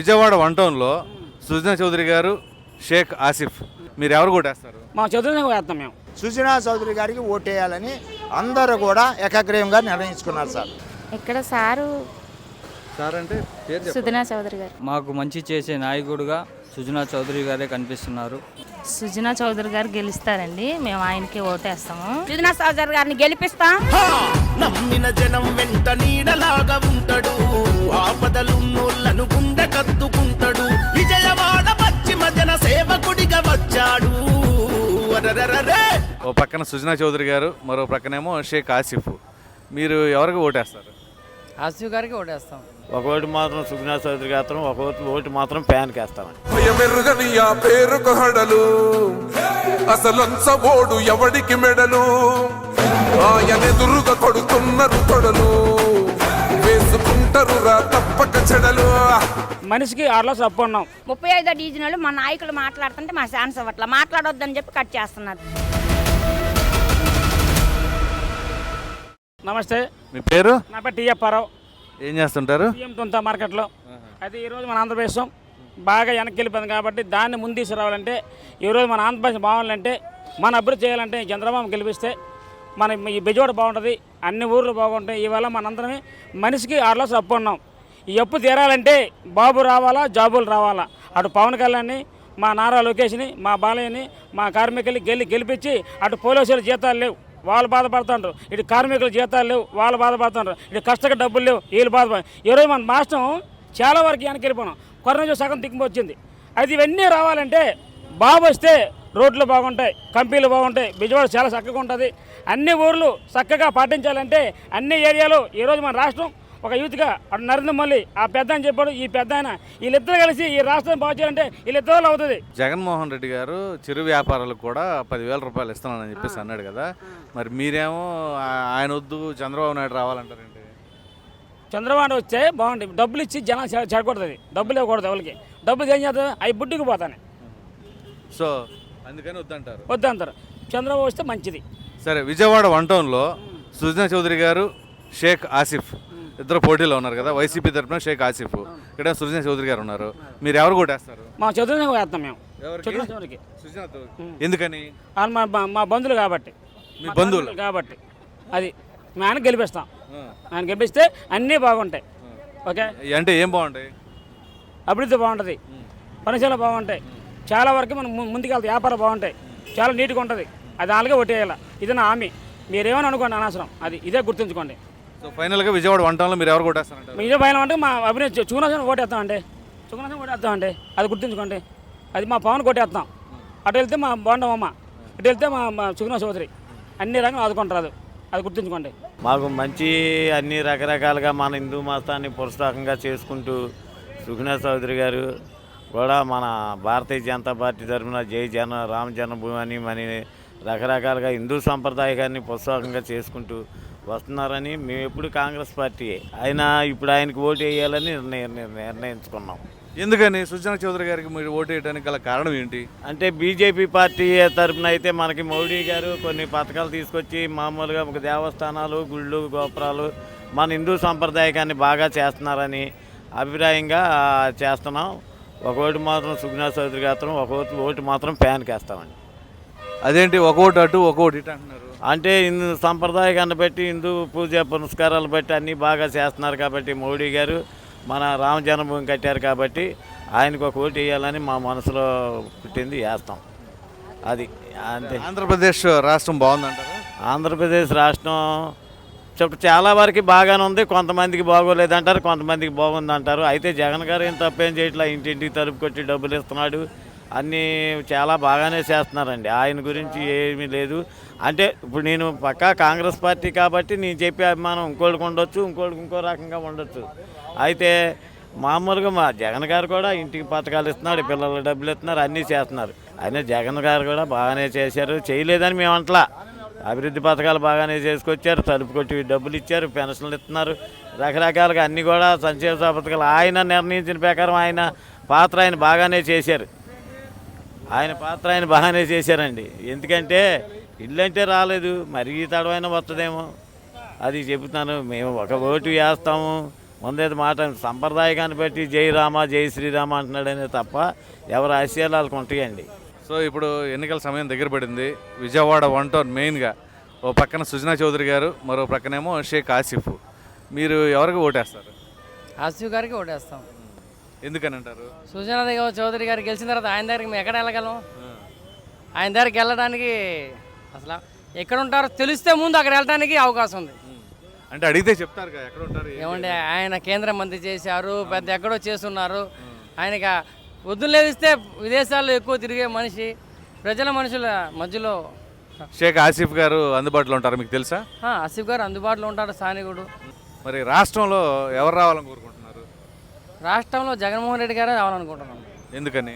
Vijayawada one టౌన్లో సుజనా చౌదరి గారు షేక్ ఆసిఫ్. మీరు ఎవరు కొట్టేస్తారు? మా వేస్తాం మేము. సుజనా చౌదరి గారికి ఓటేయాలని అందరూ కూడా ఏకగ్రీయంగా నిర్ణయించుకున్నారు సార్. ఇక్కడ సారు? సార్ అంటే పేరు సుధనా చౌదరి గారు. మాకు మంచి చేసే నాయకుడుగా సుజనా చౌదరి గారే కనిపిస్తున్నారు. సుజనా చౌదరి గారు గెలుస్తారండి. మేము ఆయనకి ఓటేస్తాము. సుధనా చౌదరి గారిని గెలిపిస్తాం. నమ్మిన జనం వెంట గుండె కత్తుకుంటాడు విజయవాడ పశ్చిమ జన సేవకుడిగా వచ్చాడు. ఓ పక్కన సుజనా చౌదరి గారు మరో పక్కనేమో షేక్ ఆసిఫ్. మీరు ఎవరికి ఓటేస్తారు? ఆసిఫ్ గారికి ఓటేస్తాం. ఒక ఓటు మాత్రం సుగ్నా చౌదరి గాత్రం ఒక ఓటు ఓటు మాత్రం పేరుకు హడలు. అసలంచ ఓడు ఎవడికి మెడలు? ఆయనెదురుగా కొడుతున్నారు తొడలు వేసుకుంటారు రా తప్పక చెడలు. మనిషికి ఆరు లక్షలు అప్పు ఉన్నాం. ముప్పై ఐదో డివిజన్లో మా నాయకులు మాట్లాడుతుంటే మా ఛాన్స్ అవ్వట్లా. మాట్లాడొద్దని చెప్పి కట్ చేస్తున్నారు. నమస్తే. మీ పేరు? నా పేరు టీఎఫ్ రావు ఏం చేస్తుంటారు? సీఎం తొంత మార్కెట్లో. అది ఈరోజు మన ఆంధ్రప్రదేశ్. బాగా వెనక్కి వెళ్ళిపోయింది కాబట్టి దాన్ని ముందు తీసుకురావాలంటే ఈరోజు మన ఆంధ్రప్రదేశ్ బాగాలంటే మన అభివృద్ధి చేయాలంటే చంద్రబాబు గెలిపిస్తే మన ఈ బెజవాడ బాగుంటుంది అన్ని ఊర్లు బాగుంటాయి. ఇవాళ మనందరమే మనిషికి ఆరు లక్షలు అప్పు ఉన్నాం. ఈ అప్పు తీరాలంటే బాబు రావాలా జాబులు రావాలా? అటు పవన్ కళ్యాణ్ని మా నారా లోకేష్ని మా బాలయ్యని మా కార్మికుల్ని గెలి గెలిపించి అటు పోలీసులు జీతాలు లేవు. వాళ్ళు బాధపడుతుంటారు ఇటు కార్మికుల జీతాలు లేవు. వాళ్ళు బాధపడుతుంటారు ఇటు కష్టక డబ్బులు లేవు. వీళ్ళు బాధపడ ఈరోజు మన రాష్ట్రం చాలా వరకు వెనక్కి వెళ్ళిపోయినాం. కరోనా సగం దిగ్గు వచ్చింది. అది ఇవన్నీ రావాలంటే బాబు వస్తే రోడ్లు బాగుంటాయి కంపెనీలు బాగుంటాయి విజయవాడ చాలా చక్కగా ఉంటుంది. అన్ని ఊర్లు చక్కగా పాటించాలంటే అన్ని ఏరియాలు ఈరోజు మన రాష్ట్రం ఒక యూత్గా అటు నరేంద్ర మోదీ ఆ పెద్ద అని చెప్పాడు ఈ పెద్ద ఆయన వీళ్ళిద్దరు కలిసి ఈ రాష్ట్రం బాగు చేయాలంటే వీళ్ళిద్దరు అవుతుంది. జగన్మోహన్ రెడ్డి గారు చిరు వ్యాపారాలకు కూడా పదివేల రూపాయలు ఇస్తున్నానని చెప్పేసి అన్నాడు కదా. మరి మీరేమో ఆయన వద్దు చంద్రబాబు నాయుడు రావాలంటారండి చంద్రబాబు వస్తే బాగుంటుంది. డబ్బులు ఇచ్చి జనం చెడకూడదు డబ్బులు ఇవ్వకూడదు ఎవరికి. డబ్బులు ఏం చేస్తుంది అవి బుడ్డుకు పోతాను. సో అందుకని వద్దంటారు. వద్దంటారు. చంద్రబాబు వస్తే మంచిది. సరే విజయవాడ వన్ టౌన్లో సుజనా చౌదరి గారు షేక్ ఆసిఫ్ ఇద్దరు పోటీలో ఉన్నారు కదా వైసీపీ తరఫున షేక్ ఆసిఫ్. ఇక్కడ సుజనా చౌదరి గారు ఉన్నారు. మీరు ఎవరు కొట్టేస్తారు? మా వేస్తాం మేము. సుజనా. ఎందుకని? వాళ్ళు మా మా- మా బంధువులు కాబట్టి. మీ మా బంధువులు? కాబట్టి. అది మేము ఆయన గెలిపిస్తాం. ఆయన గెలిపిస్తే అన్నీ బాగుంటాయి. ఓకే? అంటే ఏం బాగుంటాయి? అభివృద్ధి బాగుంటుంది. పనిచేలు బాగుంటాయి. చాలా వరకు మనం ము- ముందుకెళ్తాం వ్యాపారం బాగుంటాయి. చాలా నీట్గా ఉంటుంది. అది అలాగే ఒట్టేయాలి. ఇది నా హామీ. మీరేమని అనుకోండి అనవసరం. అది ఇదే గుర్తుంచుకోండి. సో ఫైనల్గా విజయవాడ వన్ టౌన్లో మీరు ఎవరు మీ ఇదే భయం అంటే మా అభినయ్ చుగునాసం ఓటేస్తామండి. చుగునాసం ఓటేస్తామండి. అది గుర్తుంచుకోండి. అది మా పవన్ కొట్టేస్తాం. అటు వెళ్తే మా బాండవమ్మ ఇటు వెళ్తే మా మా చుగునా చౌదరి. అన్ని రంగులు ఆదుకుంటారు అది. గుర్తుంచుకోండి. మాకు మంచి అన్ని రకరకాలుగా మన హిందూ మతాన్ని పురస్కారంగా చేసుకుంటూ సుగ్నా చౌదరి గారు కూడా మన భారతీయ జనతా పార్టీ తరఫున జై జన రామ జన్మభూమి అని మన రకరకాలుగా హిందూ సంప్రదాయాన్ని పుస్తకంగా చేసుకుంటూ వస్తున్నారని మేము ఎప్పుడు కాంగ్రెస్ పార్టీ ఆయన ఇప్పుడు ఆయనకు ఓటు వేయాలని నిర్ణయం నిర్ణయించుకున్నాం. ఎందుకని? సుజనా చౌదరి గారికి మీరు ఓటు వేయడానికి గల కారణం ఏంటి? అంటే బీజేపీ పార్టీ తరఫున అయితే మనకి మోడీ గారు కొన్ని పథకాలు తీసుకొచ్చి మామూలుగా ఒక దేవస్థానాలు గుళ్ళు గోపురాలు మన హిందూ సంప్రదాయకాన్ని బాగా చేస్తున్నారని అభిప్రాయంగా చేస్తున్నాం. ఒక ఓటు మాత్రం సుగ్నా చౌదరి గాత్రం ఒక ఓటు ఓటు మాత్రం ఫ్యాన్కి వేస్తామండి. అదేంటి? ఒక ఓటు అటు ఒక ఓటు ఇటు అంటున్నారు. అంటే హిందూ సంప్రదాయకాన్ని బట్టి హిందూ పూజ పునస్కారాలు బట్టి అన్నీ బాగా చేస్తున్నారు కాబట్టి మోడీ గారు మన రామ జన్మభూమి కట్టారు కాబట్టి ఆయనకు ఒక ఓటు వేయాలని మా మనసులో పుట్టింది వేస్తాం. అది అంతే. ఆంధ్రప్రదేశ్ రాష్ట్రం బాగుందంటారా? ఆంధ్రప్రదేశ్ రాష్ట్రం చాలా వరకు బాగానే ఉంది. కొంతమందికి బాగోలేదంటారు కొంతమందికి బాగుంది అంటారు అయితే జగన్ గారు ఏం తప్పేం చేయట్లా? ఇంటింటికి తలుపు కొట్టి డబ్బులు ఇస్తున్నాడు. అన్నీ చాలా బాగానే చేస్తున్నారండి. ఆయన గురించి ఏమీ లేదు. అంటే ఇప్పుడు నేను పక్కా కాంగ్రెస్ పార్టీ కాబట్టి నేను చెప్పే అభిమానం ఇంకోటికి ఉండొచ్చు ఇంకోటికి ఇంకో రకంగా ఉండొచ్చు. అయితే మామూలుగా మా జగన్ గారు కూడా ఇంటికి పథకాలు ఇస్తున్నాడు పిల్లల డబ్బులు ఇస్తున్నారు అన్నీ చేస్తున్నారు. అయినా జగన్ గారు కూడా బాగానే చేశారు. చేయలేదని మేము అంటలా. అభివృద్ధి పథకాలు బాగానే చేసుకొచ్చారు తలుపు కొట్టి డబ్బులు ఇచ్చారు పెన్షన్లు ఇస్తున్నారు. రకరకాలుగా అన్నీ కూడా సంక్షేమ పథకాలు. ఆయన నిర్ణయించిన ప్రకారం ఆయన పాత్ర ఆయన బాగానే చేశారు. ఆయన పాత్ర ఆయన బాగానే చేశారండి. ఎందుకంటే ఇల్లు అంటే రాలేదు మరీ తడవైనా వస్తుందేమో అది చెబుతాను మేము ఒక ఓటు వేస్తాము. ముందేది మాట సంప్రదాయకాన్ని బట్టి జై రామ జై శ్రీరామ అంటున్నాడనే తప్ప ఎవరి ఆశయాలు వాళ్ళకి ఉంటాయండి. సో ఇప్పుడు ఎన్నికల సమయం దగ్గర పడింది. విజయవాడ వన్ టౌన్ మెయిన్గా ఓ పక్కన సుజనా చౌదరి గారు మరో పక్కనేమో షేక్ ఆసిఫ్. మీరు ఎవరికి ఓటేస్తారు? ఆసిఫ్ గారికి ఓటేస్తాం. ఎందుకని అంటారు? సుజనా దేవ చౌదరి గారు గెలిచిన తర్వాత ఆయన దగ్గరికి మేము ఎక్కడ వెళ్ళగలం? ఆయన దగ్గరికి వెళ్ళడానికి అసలు ఎక్కడ ఉంటారో తెలిస్తే ముందు అక్కడ వెళ్ళడానికి అవకాశం ఉంది. అంటే అడిగితే చెప్తారు కదా ఎక్కడ ఉంటారు? ఏమంటే ఆయన కేంద్ర మంత్రి చేశారు పెద్ద ఎక్కడో చేస్తున్నారు. ఆయనకి వద్దులేదిస్తే విదేశాల్లో ఎక్కువ తిరిగే మనిషి ప్రజల మనుషుల మధ్యలో షేక్ ఆసిఫ్ గారు అందుబాటులో ఉంటారు మీకు తెలుసా? ఆసిఫ్ గారు అందుబాటులో ఉంటాడు స్థానికుడు. మరి రాష్ట్రంలో ఎవరు రావాలని కోరుకుంటున్నారు? రాష్ట్రంలో జగన్మోహన్ రెడ్డి గారే రావాలనుకుంటున్నాం ఎందుకని?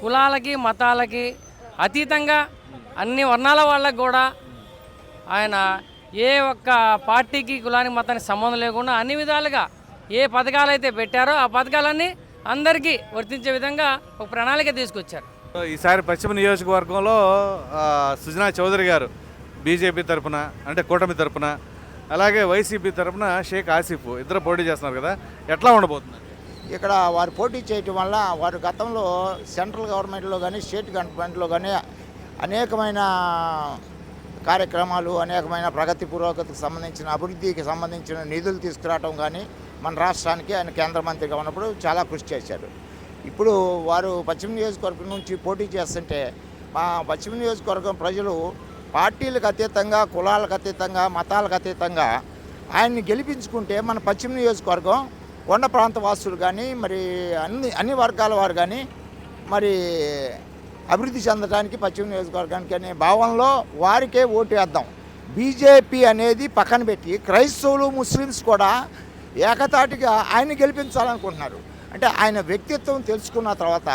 కులాలకి మతాలకి అతీతంగా అన్ని వర్ణాల వాళ్ళకి కూడా ఆయన ఏ ఒక్క పార్టీకి కులానికి మతానికి సంబంధం లేకుండా అన్ని విధాలుగా ఏ పథకాలు అయితే పెట్టారో ఆ పథకాలన్నీ అందరికీ వర్తించే విధంగా ఒక ప్రణాళిక తీసుకొచ్చారు. ఈసారి పశ్చిమ నియోజకవర్గంలో సుజనా చౌదరి గారు బీజేపీ తరపున అంటే కూటమి తరపున అలాగే వైసీపీ తరపున షేక్ ఆసిఫ్ ఇద్దరు పోటీ చేస్తున్నారు కదా ఎట్లా ఉండబోతున్నారు ఇక్కడ వారు పోటీ చేయటం వల్ల వారు గతంలో సెంట్రల్ గవర్నమెంట్లో కానీ స్టేట్ గవర్నమెంట్లో కానీ అనేకమైన కార్యక్రమాలు అనేకమైన ప్రగతి పురోగతికి సంబంధించిన అభివృద్ధికి సంబంధించిన నిధులు తీసుకురావడం కానీ మన రాష్ట్రానికి ఆయన కేంద్ర మంత్రిగా ఉన్నప్పుడు చాలా కృషి చేశారు. ఇప్పుడు వారు పశ్చిమ నియోజకవర్గం నుంచి పోటీ చేస్తుంటే మా పశ్చిమ నియోజకవర్గం ప్రజలు పార్టీలకు అతీతంగా కులాలకు అతీతంగా మతాలకు అతీతంగా ఆయన్ని గెలిపించుకుంటే మన పశ్చిమ నియోజకవర్గం కొండ ప్రాంత వాసులు కానీ మరి అన్ని అన్ని వర్గాల వారు కానీ మరి అభివృద్ధి చెందడానికి పశ్చిమ నియోజకవర్గానికి అనే భావనలో వారికే ఓటు వేద్దాం. బీజేపీ అనేది పక్కన పెట్టి క్రైస్తవులు ముస్లిమ్స్ కూడా ఏకతాటిగా ఆయన గెలిపించాలనుకుంటున్నారు. అంటే ఆయన వ్యక్తిత్వం తెలుసుకున్న తర్వాత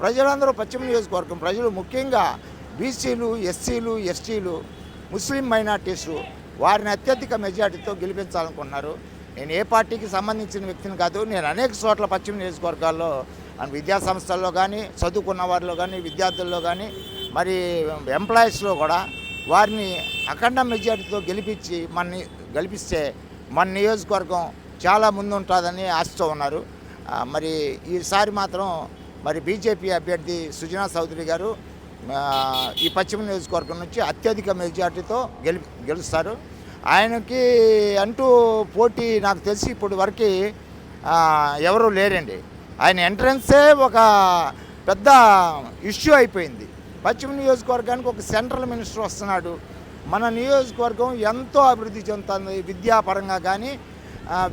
ప్రజలందరూ పశ్చిమ నియోజకవర్గం ప్రజలు ముఖ్యంగా బీసీలు ఎస్సీలు ఎస్టీలు ముస్లిం మైనార్టీసు వారిని అత్యధిక మెజార్టీతో గెలిపించాలనుకున్నారు నేను ఏ పార్టీకి సంబంధించిన వ్యక్తిని కాదు నేను అనేక చోట్ల పశ్చిమ నియోజకవర్గాల్లో విద్యా సంస్థల్లో కానీ చదువుకున్న వారిలో కానీ విద్యార్థుల్లో కానీ మరి ఎంప్లాయీస్లో కూడా వారిని అఖండ మెజార్టీతో గెలిపించి మన గెలిపిస్తే మన నియోజకవర్గం చాలా ముందుంటుందని ఆశతో ఉన్నారు. మరి ఈసారి మాత్రం మరి బీజేపీ అభ్యర్థి సుజనా చౌదరి గారు ఈ పశ్చిమ నియోజకవర్గం నుంచి అత్యధిక మెజార్టీతో గెలి గెలుస్తారు. ఆయనకి అంటూ పోటీ నాకు తెలిసి ఇప్పుడు వరకు ఎవరు లేరండి. ఆయన ఎంట్రన్సే ఒక పెద్ద ఇష్యూ అయిపోయింది. పశ్చిమ నియోజకవర్గానికి ఒక సెంట్రల్ మినిస్టర్ వస్తున్నాడు. మన నియోజకవర్గం ఎంతో అభివృద్ధి చెందుతుంది విద్యాపరంగా కానీ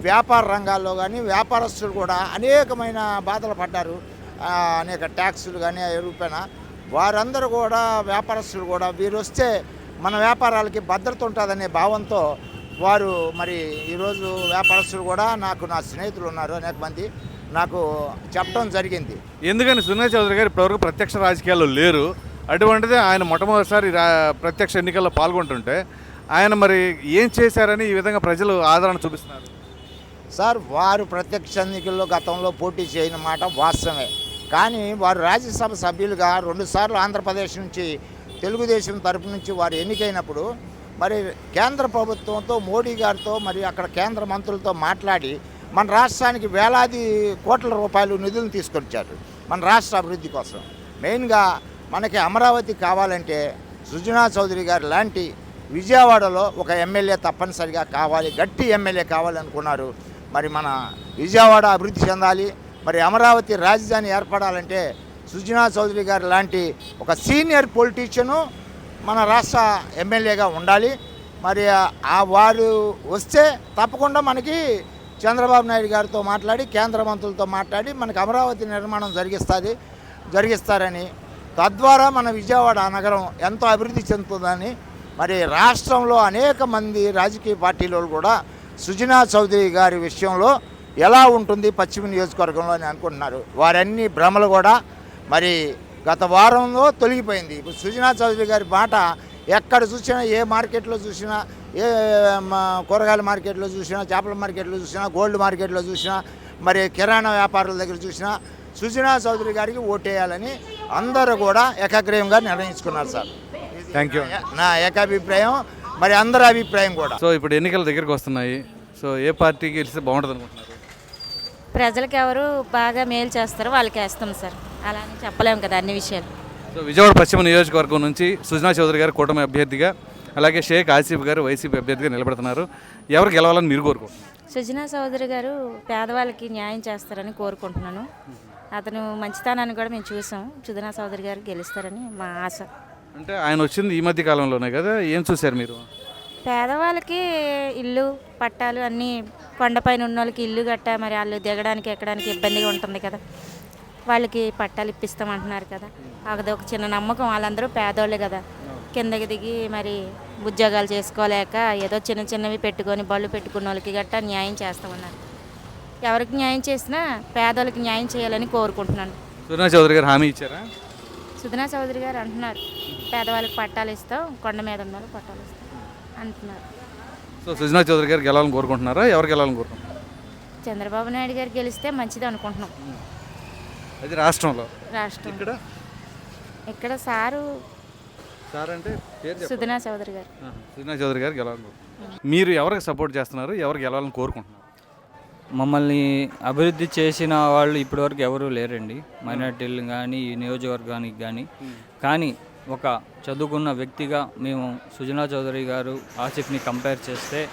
వ్యాపార రంగాల్లో కానీ వ్యాపారస్తులు కూడా అనేకమైన బాధలు పడ్డారు. అనేక ట్యాక్సులు కానీ రూపాయన వారందరూ కూడా వ్యాపారస్తులు కూడా వీరు వస్తే మన వ్యాపారాలకి భద్రత ఉంటుందనే భావంతో వారు మరి ఈరోజు వ్యాపారస్తులు కూడా నాకు నా స్నేహితులు ఉన్నారు అనేక మంది నాకు చెప్పడం జరిగింది. ఎందుకని సుజనా చౌదరి గారు ఇప్పటివరకు ప్రత్యక్ష రాజకీయాల్లో లేరు. అటువంటిది ఆయన మొట్టమొదటిసారి ప్రత్యక్ష ఎన్నికల్లో పాల్గొంటుంటే ఆయన మరి ఏం చేశారని ఈ విధంగా ప్రజలు ఆదరణ చూపిస్తున్నారు? సార్ వారు ప్రత్యక్ష ఎన్నికల్లో గతంలో పోటీ చేయని మాట వాస్తవమే. కానీ వారు రాజ్యసభ సభ్యులుగా రెండుసార్లు ఆంధ్రప్రదేశ్ నుంచి తెలుగుదేశం తరపు నుంచి వారు ఎన్నికైనప్పుడు మరి కేంద్ర ప్రభుత్వంతో మోడీ గారితో మరి అక్కడ కేంద్ర మంత్రులతో మాట్లాడి మన రాష్ట్రానికి వేలాది కోట్ల రూపాయలు నిధులను తీసుకొచ్చారు మన రాష్ట్ర అభివృద్ధి కోసం. మెయిన్గా మనకి అమరావతి కావాలంటే సుజనా చౌదరి గారు లాంటి విజయవాడలో ఒక ఎమ్మెల్యే తప్పనిసరిగా కావాలి గట్టి ఎమ్మెల్యే కావాలనుకున్నారు. మరి మన విజయవాడ అభివృద్ధి చెందాలి మరి అమరావతి రాజధాని ఏర్పడాలంటే సుజనా చౌదరి గారు లాంటి ఒక సీనియర్ పొలిటీషియను మన రాష్ట్ర ఎమ్మెల్యేగా ఉండాలి. మరి ఆ- వారు వస్తే తప్పకుండా మనకి చంద్రబాబు నాయుడు గారితో మాట్లాడి కేంద్ర మంత్రులతో మాట్లాడి మనకి అమరావతి నిర్మాణం జరిగిస్తుంది జరిగిస్తారని. తద్వారా మన విజయవాడ నగరం ఎంతో అభివృద్ధి చెందుతుందని మరి రాష్ట్రంలో అనేక మంది రాజకీయ పార్టీలు కూడా సుజనా చౌదరి గారి విషయంలో ఎలా ఉంటుంది పశ్చిమ నియోజకవర్గంలో అని అనుకుంటున్నారు. వారన్ని భ్రమలు కూడా మరి గత వారంలో తొలగిపోయింది. ఇప్పుడు సుజనా చౌదరి గారి మాట ఎక్కడ చూసినా ఏ మార్కెట్లో చూసినా ఏ కూరగాయల మార్కెట్లో చూసినా చేపల మార్కెట్లో చూసినా గోల్డ్ మార్కెట్లో చూసినా మరి కిరాణా వ్యాపారుల దగ్గర చూసినా సుజనా చౌదరి గారికి ఓటేయాలని అందరూ కూడా ఏకాగ్రయంగా నిర్ణయించుకున్నారు సార్. థ్యాంక్ యూ నా ఏకాభిప్రాయం మరి అందరి అభిప్రాయం కూడా. సో ఇప్పుడు ఎన్నికల దగ్గరికి వస్తున్నాయి. సో ఏ పార్టీకి గెలిస్తే బాగుంటుంది అనుకుంటున్నారు ప్రజలకు ఎవరు బాగా మేలు చేస్తారో వాళ్ళకి వేస్తాం సార్. అలా అని చెప్పలేము కదా అన్ని విషయాలు. సో విజయవాడ పశ్చిమ నియోజకవర్గం నుంచి సుజనా చౌదరి గారు కూటమి అభ్యర్థిగా అలాగే షేక్ ఆసిఫ్ గారు వైసీపీ అభ్యర్థిగా నిలబడుతున్నారు. ఎవరు గెలవాలని మీరు కోరుకుంటున్నారు? సుజనా చౌదరి గారు పేదవాళ్ళకి న్యాయం చేస్తారని కోరుకుంటున్నాను. అతను మంచితనాన్ని కూడా మేము చూసాం. సుజనా చౌదరి గారు గెలుస్తారని మా ఆశ. అంటే ఆయన వచ్చింది ఈ మధ్య కాలంలోనే కదా? ఏం చూశారు మీరు? పేదవాళ్ళకి ఇల్లు పట్టాలు అన్నీ కొండపైన ఉన్న వాళ్ళకి ఇల్లు గట్ట మరి వాళ్ళు దిగడానికి ఎక్కడానికి ఇబ్బందిగా ఉంటుంది కదా. వాళ్ళకి పట్టాలు ఇప్పిస్తామంటున్నారు కదా. అది ఒక చిన్న నమ్మకం. వాళ్ళందరూ పేదోళ్ళే కదా. కిందకి దిగి మరి ఉద్యోగాలు చేసుకోలేక ఏదో చిన్న చిన్నవి పెట్టుకొని బళ్ళు పెట్టుకున్న వాళ్ళకి గట్టా న్యాయం చేస్తామన్నారు. ఎవరికి న్యాయం చేసినా పేదోళ్ళకి న్యాయం చేయాలని కోరుకుంటున్నాను. సుజనా చౌదరి గారు హామీ ఇచ్చారా? సుధనా చౌదరి గారు అంటున్నారు. పేదవాళ్ళకి పట్టాలు ఇస్తాం కొండ మీద ఉన్న వాళ్ళకి పట్టాలు ఇస్తాం. అంటున్నారు. సో సుజనా చౌదరి గారు గెలవాలని కోరుకుంటున్నారా? ఎవరు గెలవాలని కోరుకుంటున్నారు? చంద్రబాబు నాయుడు గారు గెలిస్తే మంచిది అనుకుంటున్నాం. అది రాష్ట్రంలో. రాష్ట్రం. ఇక్కడ? ఇక్కడ సారు సార్ అంటే. సుధనా చౌదరి గారు. సుజనా చౌదరి గారు. మీరు ఎవరికి సపోర్ట్ చేస్తున్నారు? ఎవరు గెలవాలని కోరుకుంటున్నారు? మమ్మల్ని అభివృద్ధి చేసిన వాళ్ళు ఇప్పటివరకు ఎవరూ లేరండి. మైనార్టీలు కానీ ఈ నియోజకవర్గానికి కానీ కానీ ఒక చదువుకున్న వ్యక్తిగా మేము సుజనా చౌదరి గారు ఆసిఫ్ని కంపేర్ చేస్తే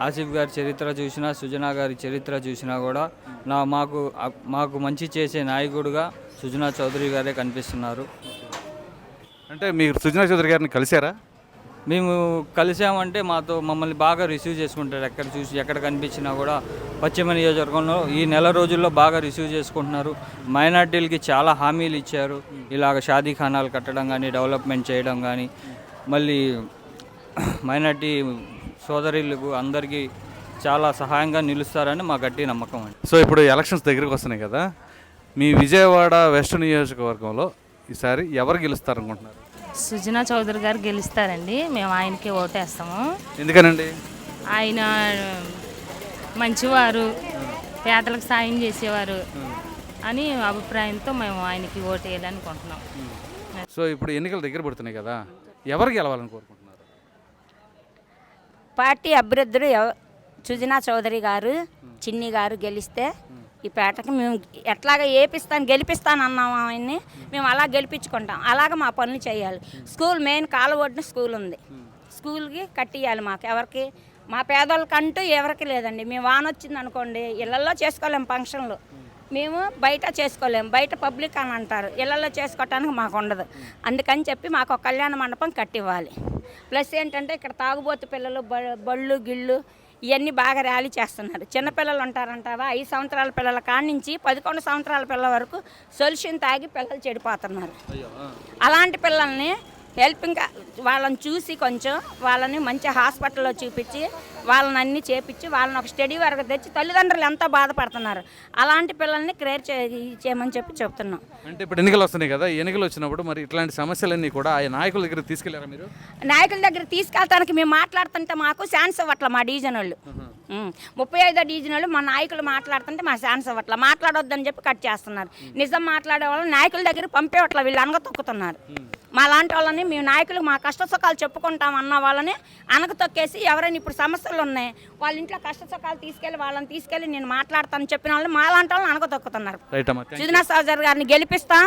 ఆసిఫ్ గారి చరిత్ర చూసినా సుజనా గారి చరిత్ర చూసినా కూడా నా మాకు మాకు మంచి చేసే నాయకుడుగా సుజనా చౌదరి గారే కనిపిస్తున్నారు. అంటే మీరు సుజనా చౌదరి గారిని కలిశారా? మేము కలిసామంటే మాతో మమ్మల్ని బాగా రిసీవ్ చేసుకుంటారు. ఎక్కడ చూసి ఎక్కడ కనిపించినా కూడా పశ్చిమ నియోజకవర్గంలో ఈ నెల రోజుల్లో బాగా రిసీవ్ చేసుకుంటున్నారు. మైనార్టీలకి చాలా హామీలు ఇచ్చారు. ఇలాగ షాదీ ఖానాలు కట్టడం కానీ డెవలప్మెంట్ చేయడం కానీ మళ్ళీ మైనార్టీ సోదరులకు అందరికీ చాలా సహాయంగా నిలుస్తారని మా గట్టి నమ్మకం అండి. సో ఇప్పుడు ఎలక్షన్స్ దగ్గరికి వస్తున్నాయి కదా. మీ విజయవాడ వెస్ట్ నియోజకవర్గంలో ఈసారి ఎవరు గెలుస్తారు అనుకుంటున్నారు సుజనా చౌదరి గారు గెలుస్తారండి. మేము ఆయనకి ఓటేస్తాము. ఎందుకనండి? ఆయన మంచివారు పేదలకు సాయం చేసేవారు అని అభిప్రాయంతో మేము ఆయనకి ఓటు వేయాలనుకుంటున్నాం సో ఇప్పుడు ఎన్నికలు దగ్గర పడుతున్నాయి కదా. ఎవరు గెలవాలని కోరుకుంటున్నారు? పార్టీ అభ్యర్థులు ఎవ- సుజనా చౌదరి గారు చిన్ని గారు గెలిస్తే ఈ పేటకి మేము ఎట్లాగా ఏపిస్తాను గెలిపిస్తాను అన్నాము ఆయన్ని మేము అలా గెలిపించుకుంటాం. అలాగ మా పనులు చేయాలి. స్కూల్ మెయిన్ కాలువడిన స్కూల్ ఉంది. స్కూల్కి కట్టియాలి మాకు ఎవరికి మా పేదోళ్ళకంటూ ఎవరికి లేదండి. మేము వాన వచ్చింది అనుకోండి ఇళ్ళల్లో చేసుకోలేము ఫంక్షన్లు. మేము బయట చేసుకోలేము బయట పబ్లిక్ అని అంటారు. ఇళ్ళల్లో చేసుకోవటానికి మాకు ఉండదు. అందుకని చెప్పి మాకు ఒక కళ్యాణ మండపం కట్టివ్వాలి. ప్లస్ ఏంటంటే ఇక్కడ తాగుబోతు పిల్లలు బ- బళ్ళు గిళ్ళు ఇవన్నీ బాగా ర్యాలీ చేస్తున్నారు. చిన్నపిల్లలు ఉంటారంటావా? ఐదు సంవత్సరాల పిల్లల కాడి నుంచి పదకొండు సంవత్సరాల పిల్లల వరకు సొల్యూషన్ తాగి పిల్లలు చెడిపోతున్నారు. అలాంటి పిల్లల్ని హెల్పింగ్ వాళ్ళని చూసి కొంచెం వాళ్ళని మంచి హాస్పిటల్లో చూపించి వాళ్ళని అన్ని చేపించి వాళ్ళని ఒక స్టడీ వరకు తెచ్చి తల్లిదండ్రులు ఎంతో బాధపడుతున్నారు? అలాంటి పిల్లల్ని క్రియేట్ చే చేయమని చెప్పి చెప్తున్నాం. అంటే ఇప్పుడు ఎన్నికలు వస్తున్నాయి కదా ఎన్నికలు వచ్చినప్పుడు మరి ఇట్లాంటి సమస్యలన్నీ కూడా ఆ నాయకుల దగ్గర తీసుకెళ్ళారా మీరు? నాయకుల దగ్గర తీసుకెళ్ళటానికి మేము మాట్లాడుతుంటే మాకు ఛాన్స్ ఇవ్వట్ల మా డివిజన్ వాళ్ళు. ముప్పై ఐదో డివిజన్ వాళ్ళు మా నాయకులు మాట్లాడుతుంటే మా ఛాన్స్ ఇవ్వట్ల. మాట్లాడొద్దని చెప్పి కట్ చేస్తున్నారు. నిజం మాట్లాడే వాళ్ళు నాయకుల దగ్గర పంపేవట్ల వీళ్ళు అనగ తొక్కుతున్నారు. మా లాంటి వాళ్ళని మేము నాయకులు మా కష్ట సుఖాలు చెప్పుకుంటాం అన్న వాళ్ళని అనగ తొక్కేసి ఎవరైనా ఇప్పుడు సమస్యలు ఉన్నాయి వాళ్ళ ఇంట్లో కష్ట సుఖాలు తీసుకెళ్ళి వాళ్ళని తీసుకెళ్ళి నేను మాట్లాడతాను చెప్పిన వాళ్ళని మా లాంటి వాళ్ళని అనగ తొక్కుతున్నారు రైట్ అమ్మా థాంక్యూ. సుజనా సహజర్ గారిని గెలిపిస్తాం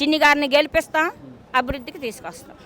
చిన్ని గారిని గెలిపిస్తాం అభివృద్ధికి తీసుకొస్తాం